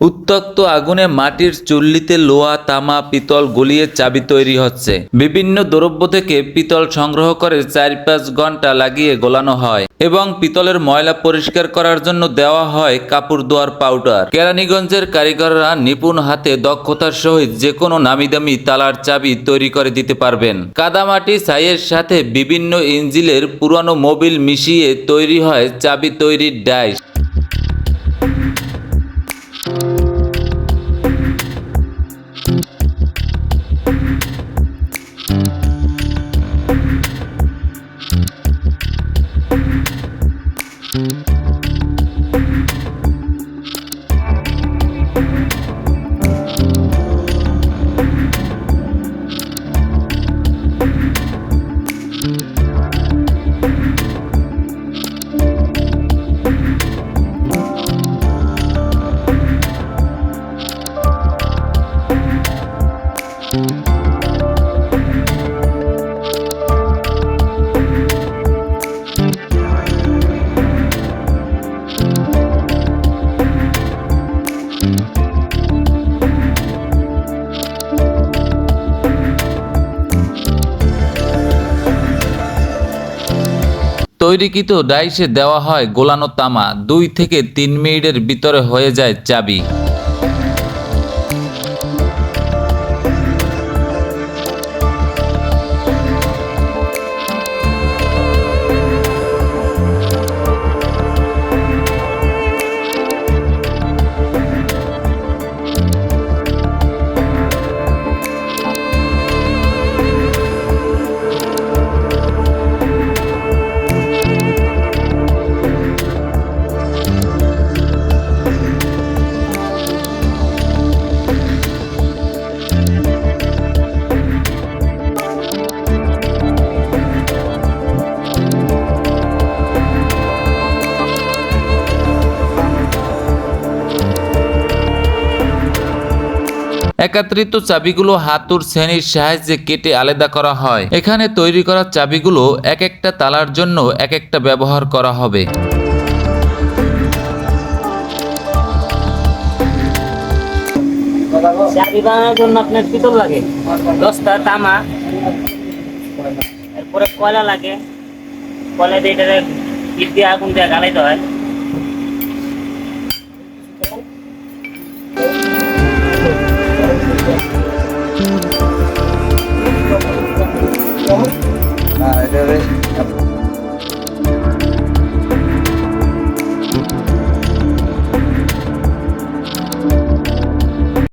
উত্তক্ত আগুনে মাটির চুল্লিতে লোহা, তামা, পিতল গলিয়ে চাবি তৈরি হচ্ছে। বিভিন্ন দ্রব্য থেকে পিতল সংগ্রহ করে চার পাঁচ ঘণ্টা লাগিয়ে গোলানো হয় এবং পিতলের ময়লা পরিষ্কার করার জন্য দেওয়া হয় কাপড় দোয়ার পাউডার। কেরানীগঞ্জের কারিগররা নিপুণ হাতে দক্ষতার সহিত যে কোনো নামি দামি তালার চাবি তৈরি করে দিতে পারবেন। কাদামাটি ছাইয়ের সাথে বিভিন্ন ইঞ্জিলের পুরানো মোবিল মিশিয়ে তৈরি হয় চাবি তৈরির ডাইস। তৈরিকৃত ডাইসে দেওয়া হয় গোলানো তামা। দুই থেকে তিন মিনিটের ভিতরে হয়ে যায় চাবি। একত্রিত চাবিগুলো হাতুর শ্রেণির সাহায্যে কেটে আলাদা করা হয়। এখানে তৈরি করা চাবিগুলো এক একটা তালার জন্য এক একটা ব্যবহার করা হবে। চাবি বানানোর জন্য আপনার পিতল লাগে দশটা তামা, এরপরে কয়লা লাগে, কয়লা দিয়ে ইট দিয়ে আগুন দিয়ে জ্বালাইতে হয়। Rồi, đưa đi.